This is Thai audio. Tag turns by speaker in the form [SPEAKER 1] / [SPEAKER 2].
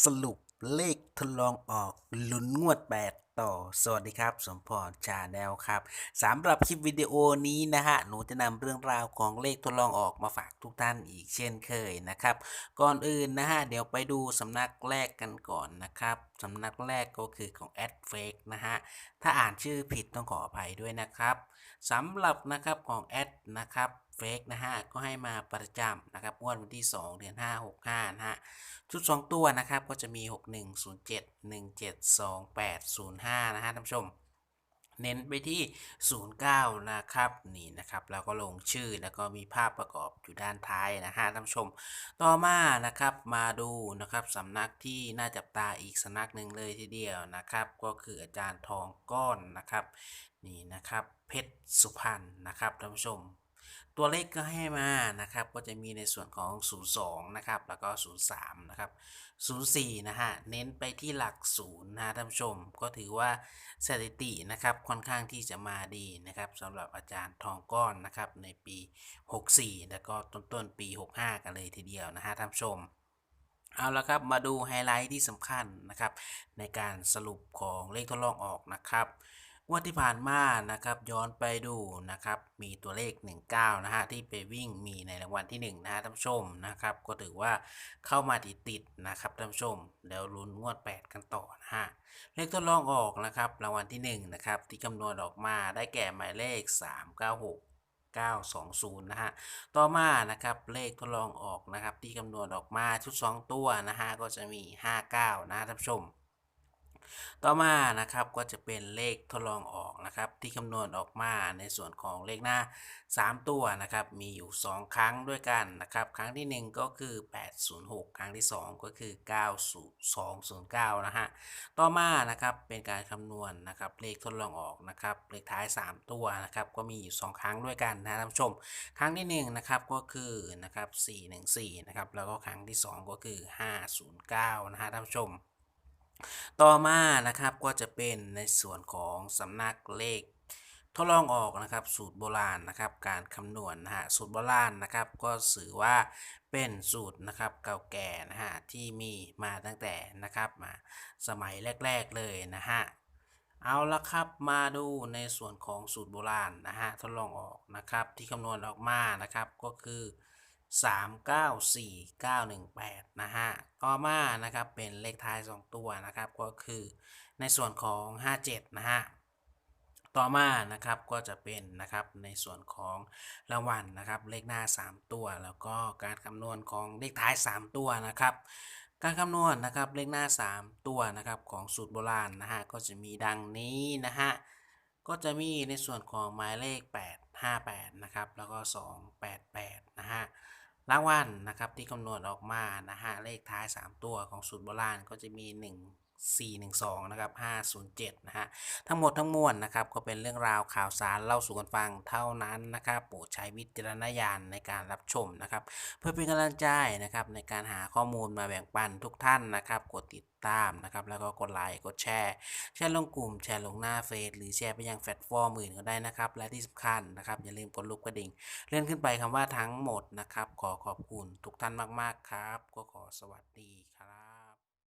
[SPEAKER 1] สรุปเลขทดลองออกลุ้นงวด 8 ต่อ สวัสดีครับ สมพรชาแนลครับสำหรับคลิปวิดีโอนี้นะฮะ หนูจะนำเรื่องราวของเลขทดลองออกมาฝากทุกท่านอีกเช่นเคยนะครับ ก่อนอื่นนะฮะ เดี๋ยวไปดูสำนักแรกกันก่อนนะครับสำนักแรกก็คือของแอดเฟกนะฮะ ถ้าอ่านชื่อผิดต้องขออภัยด้วยนะครับสำหรับนะครับของแอดนะครับเฟกนะฮะก็ให้มาประจำนะครับงวดวันที่ 2 เดือน 5 65นะฮะชุด 2 ตัวนะครับก็จะมี 61 07 17 28 05 นะฮะท่านผู้ชม เน้นไปที่ 09 นะครับนี่นะครับแล้วก็ลงชื่อแล้วก็มีภาพประกอบอยู่ด้านท้ายนะฮะท่านผู้ชม ต่อมานะครับมาดูนะครับสำนักที่น่าจับตาอีกสำนักหนึ่งเลยทีเดียวนะครับ ก็คืออาจารย์ทองก้อนนะครับนี่นะครับเพชรสุพรรณนะครับท่านผู้ชม ตัวเลขก็ให้มานะครับ ก็จะมีในส่วนของ 02 นะครับ แล้วก็ 03 นะครับ 04 นะฮะ เน้นไปที่หลักศูนย์นะท่านผู้ชม ก็ถือว่าสถิตินะครับ ค่อนข้างที่จะมาดีนะครับสำหรับอาจารย์ทองก้อนนะครับ ในปี 64 แล้วก็ต้นต้นปี 65 กันเลยทีเดียวนะฮะท่านผู้ชมเอาละครับมาดูไฮไลท์ที่สำคัญนะครับ ในการสรุปของเลขทดลองออกนะครับ งวดที่ผ่านมานะครับย้อนไปดูนะครับมีตัวเลข 19 นะฮะที่ไปวิ่งมีในรางวัลที่ 1 นะฮะท่านผู้ชมนะครับก็ถือว่าเข้ามาติดติดนะครับท่านผู้ชมเดี๋ยวลุ้นงวด 8 กันต่อนะฮะเลขทดลองออกนะครับรางวัลที่1นะครับที่คำนวณออกมาได้แก่หมายเลข 396 920 นะฮะ ต่อมานะครับเลขทดลองออกนะครับที่คำนวณออกมาชุด 2 ตัวนะฮะก็จะมี 59 นะท่านผู้ชม ต่อมานะครับก็จะเป็นเลขทดลองออกนะครับ ที่คำนวณออกมาในส่วนของเลขหน้า 3 ตัวนะครับ มีอยู่ 2 ครั้งด้วยกันนะครับ ครั้งที่ 1 ก็คือ 806 ครั้งที่ 2 ก็คือ9209 นะฮะ ต่อมานะครับเป็นการคำนวณนะครับเลขทดลองออกนะครับเลขท้าย 3 ตัวนะครับก็มีอยู่ 2 ครั้งด้วยกันนะท่านผู้ชม ครั้งที่ 1 นะครับก็คือนะครับ414 นะครับแล้วก็ครั้งที่ 2 ก็คือ 509 นะฮะท่านผู้ชม ต่อมานะครับก็จะเป็นในส่วนของสำนักเลขทดลองออกนะครับสูตรโบราณนะครับการคำนวณนะฮะสูตรโบราณนะครับก็ถือว่าเป็นสูตรนะครับเก่าแก่นะฮะที่มีมาตั้งแต่นะครับมาสมัยแรก ๆเลยนะฮะเอาละครับมาดูในส่วนของสูตรโบราณนะฮะทดลองออกนะครับที่คำนวณออกมานะครับก็คือ 394918 นะฮะ ต่อมานะครับเป็นเลขท้าย 2 ตัวนะครับก็คือในส่วนของ 57 นะฮะ ต่อมานะครับก็จะเป็นนะครับในส่วนของรางวัลนะครับเลขหน้า 3 ตัว แล้วก็การคำนวณของเลขท้าย 3 ตัวนะครับการคำนวณนะครับเลขหน้า 3 ตัวนะครับของสูตรโบราณนะฮะก็จะมีดังนี้นะฮะก็จะมีในส่วนของหมายเลข 858 นะครับ แล้วก็ 288 นะฮะ รางวัลนะครับที่คำนวณออกมานะฮะเลขท้าย 3 ตัวของสูตรโบราณก็จะมี 1 412 นะครับ 507 นะฮะ ทั้งหมดทั้งมวลนะครับ ก็เป็นเรื่องราวข่าวสารเล่าสู่กันฟังเท่านั้นนะครับ โปรดใช้วิจารณญาณในการรับชมนะครับ เพื่อเป็นกำลังใจนะครับในการหาข้อมูลมาแบ่งปันทุกท่านนะครับ กดติดตามนะครับ แล้วก็กดไลค์ กดแชร์ แชร์ลงกลุ่ม แชร์ลงหน้าเฟซ หรือแชร์ไปยังแพลตฟอร์มอื่นก็ได้นะครับ และที่สำคัญนะครับ อย่าลืมกดลูกกระดิ่ง เลื่อนขึ้นไปคำว่าทั้งหมดนะครับ ขอขอบคุณทุกท่านมาก ๆ ครับ ก็ขอสวัสดีครับ